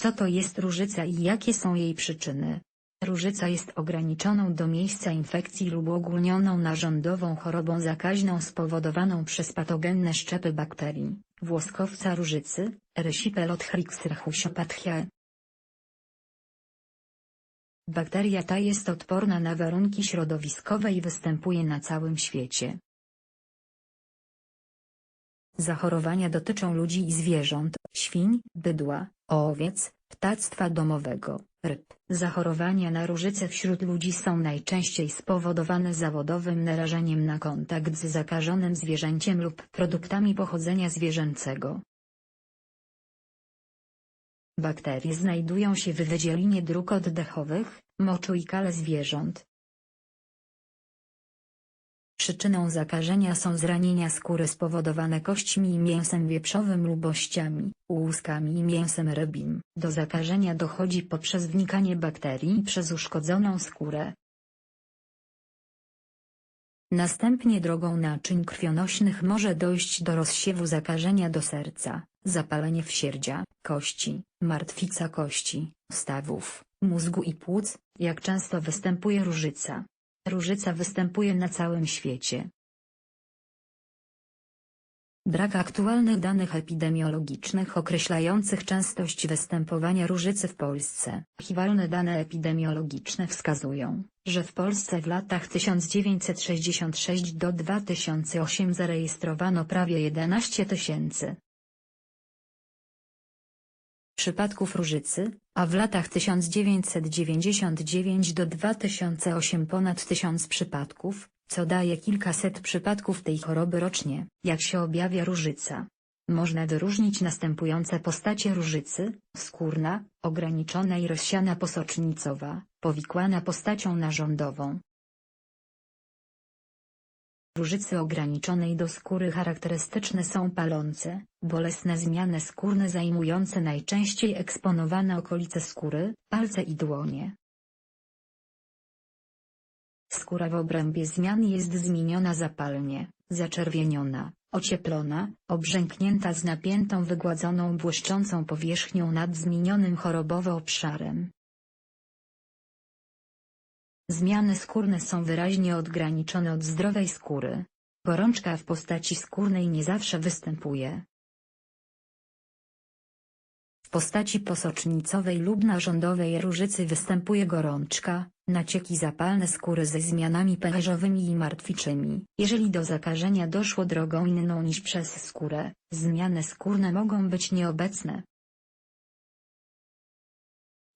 Co to jest różyca i jakie są jej przyczyny? Różyca jest ograniczoną do miejsca infekcji lub ogólnioną narządową chorobą zakaźną spowodowaną przez patogenne szczepy bakterii, włoskowca różycy, Erysipelotrix rachusopathiae. Bakteria ta jest odporna na warunki środowiskowe i występuje na całym świecie. Zachorowania dotyczą ludzi i zwierząt, świń, bydła, owiec, ptactwa domowego, ryb. Zachorowania na różycę wśród ludzi są najczęściej spowodowane zawodowym narażeniem na kontakt z zakażonym zwierzęciem lub produktami pochodzenia zwierzęcego. Bakterie znajdują się w wydzielinie dróg oddechowych, moczu i kale zwierząt. Przyczyną zakażenia są zranienia skóry spowodowane kośćmi i mięsem wieprzowym lub ościami, łuskami i mięsem rybim. Do zakażenia dochodzi poprzez wnikanie bakterii przez uszkodzoną skórę. Następnie drogą naczyń krwionośnych może dojść do rozsiewu zakażenia do serca, zapalenie wsierdzia, kości, martwica kości, stawów, mózgu i płuc, jak często występuje różyca. Różyca występuje na całym świecie. Brak aktualnych danych epidemiologicznych określających częstość występowania różycy w Polsce. Archiwalne dane epidemiologiczne wskazują, że w Polsce w latach 1966 do 2008 zarejestrowano prawie 11 tysięcy przypadków różycy, a w latach 1999 do 2008 ponad tysiąc przypadków, co daje kilkaset przypadków tej choroby rocznie. Jak się objawia różyca? Można wyróżnić następujące postacie różycy, skórna, ograniczona i rozsiana posocznicowa, powikłana postacią narządową. Różycy ograniczonej do skóry charakterystyczne są palące, bolesne zmiany skórne zajmujące najczęściej eksponowane okolice skóry, palce i dłonie. Skóra w obrębie zmian jest zmieniona zapalnie, zaczerwieniona, ocieplona, obrzęknięta z napiętą wygładzoną błyszczącą powierzchnią nad zmienionym chorobowo obszarem. Zmiany skórne są wyraźnie odgraniczone od zdrowej skóry. Gorączka w postaci skórnej nie zawsze występuje. W postaci posocznicowej lub narządowej różycy występuje gorączka, nacieki zapalne skóry ze zmianami pęcherzowymi i martwiczymi. Jeżeli do zakażenia doszło drogą inną niż przez skórę, zmiany skórne mogą być nieobecne.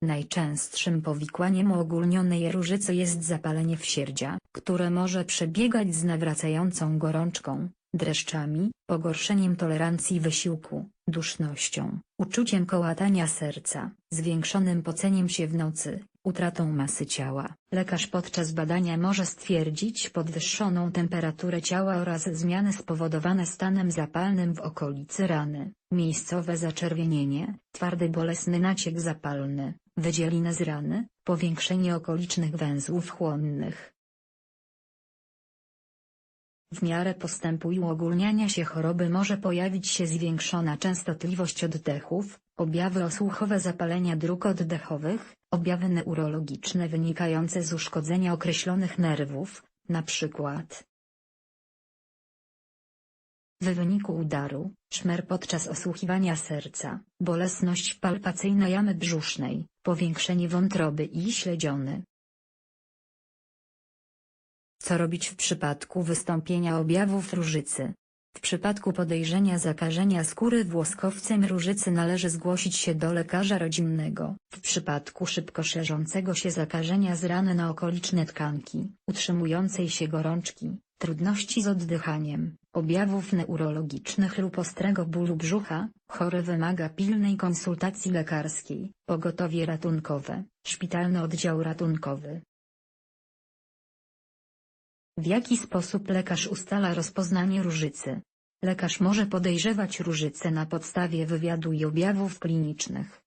Najczęstszym powikłaniem uogólnionej różycy jest zapalenie wsierdzia, które może przebiegać z nawracającą gorączką, dreszczami, pogorszeniem tolerancji wysiłku, dusznością, uczuciem kołatania serca, zwiększonym poceniem się w nocy, utratą masy ciała. Lekarz podczas badania może stwierdzić podwyższoną temperaturę ciała oraz zmiany spowodowane stanem zapalnym w okolicy rany, miejscowe zaczerwienienie, twardy bolesny naciek zapalny, wydzielinę z rany, powiększenie okolicznych węzłów chłonnych. W miarę postępu i uogólniania się choroby może pojawić się zwiększona częstotliwość oddechów, objawy osłuchowe zapalenia dróg oddechowych, objawy neurologiczne wynikające z uszkodzenia określonych nerwów, np. W wyniku udaru, szmer podczas osłuchiwania serca, bolesność palpacyjna jamy brzusznej, powiększenie wątroby i śledziony. Co robić w przypadku wystąpienia objawów różycy? W przypadku podejrzenia zakażenia skóry włoskowcem różycy należy zgłosić się do lekarza rodzinnego. W przypadku szybko szerzącego się zakażenia z rany na okoliczne tkanki, utrzymującej się gorączki, trudności z oddychaniem, objawów neurologicznych lub ostrego bólu brzucha, chory wymaga pilnej konsultacji lekarskiej, pogotowie ratunkowe, szpitalny oddział ratunkowy. W jaki sposób lekarz ustala rozpoznanie różycy? Lekarz może podejrzewać różycę na podstawie wywiadu i objawów klinicznych.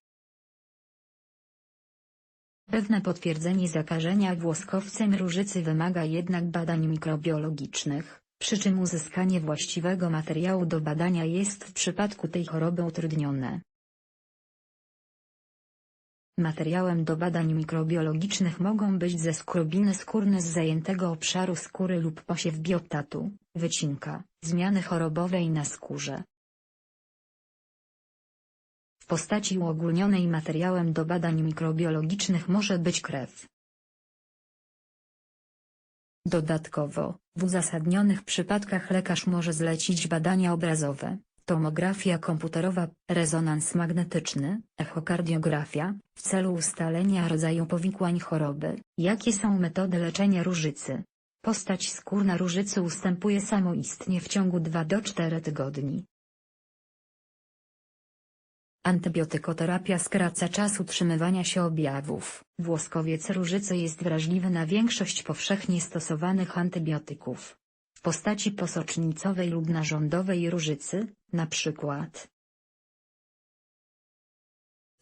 Pewne potwierdzenie zakażenia włoskowcem różycy wymaga jednak badań mikrobiologicznych, przy czym uzyskanie właściwego materiału do badania jest w przypadku tej choroby utrudnione. Materiałem do badań mikrobiologicznych mogą być ze skrobiny skórne z zajętego obszaru skóry lub posiew bioptatu, wycinka, zmiany chorobowej na skórze. W postaci uogólnionej materiałem do badań mikrobiologicznych może być krew. Dodatkowo, w uzasadnionych przypadkach lekarz może zlecić badania obrazowe, tomografia komputerowa, rezonans magnetyczny, echokardiografia, w celu ustalenia rodzaju powikłań choroby. Jakie są metody leczenia różycy? Postać skórna różycy ustępuje samoistnie w ciągu 2 do 4 tygodni. Antybiotykoterapia skraca czas utrzymywania się objawów. Włoskowiec różycy jest wrażliwy na większość powszechnie stosowanych antybiotyków. W postaci posocznicowej lub narządowej różycy, na przykład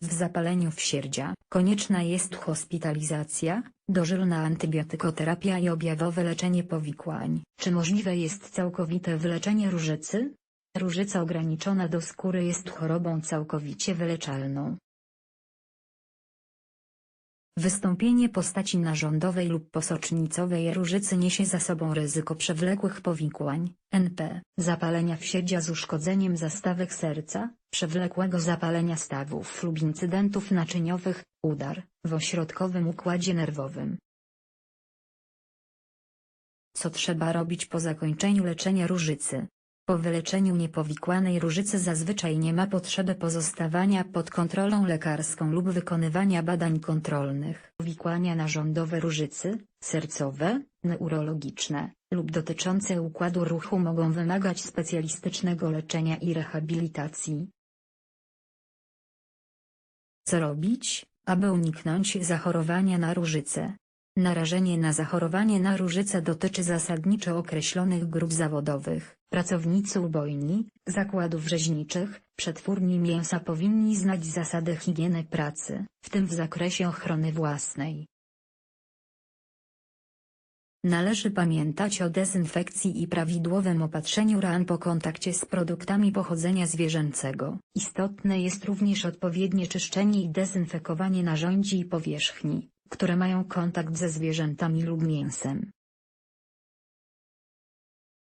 w zapaleniu wsierdzia, konieczna jest hospitalizacja, dożylna antybiotykoterapia i objawowe leczenie powikłań. Czy możliwe jest całkowite wyleczenie różycy? Różyca ograniczona do skóry jest chorobą całkowicie wyleczalną. Wystąpienie postaci narządowej lub posocznicowej różycy niesie za sobą ryzyko przewlekłych powikłań, NP, zapalenia wsierdzia z uszkodzeniem zastawek serca, przewlekłego zapalenia stawów lub incydentów naczyniowych, udar, w ośrodkowym układzie nerwowym. Co trzeba robić po zakończeniu leczenia różycy? Po wyleczeniu niepowikłanej różycy zazwyczaj nie ma potrzeby pozostawania pod kontrolą lekarską lub wykonywania badań kontrolnych. Powikłania narządowe różycy, sercowe, neurologiczne, lub dotyczące układu ruchu mogą wymagać specjalistycznego leczenia i rehabilitacji. Co robić, aby uniknąć zachorowania na różycę? Narażenie na zachorowanie na różycę dotyczy zasadniczo określonych grup zawodowych. Pracownicy ubojni, zakładów rzeźniczych, przetwórni mięsa powinni znać zasady higieny pracy, w tym w zakresie ochrony własnej. Należy pamiętać o dezynfekcji i prawidłowym opatrzeniu ran po kontakcie z produktami pochodzenia zwierzęcego. Istotne jest również odpowiednie czyszczenie i dezynfekowanie narzędzi i powierzchni, które mają kontakt ze zwierzętami lub mięsem.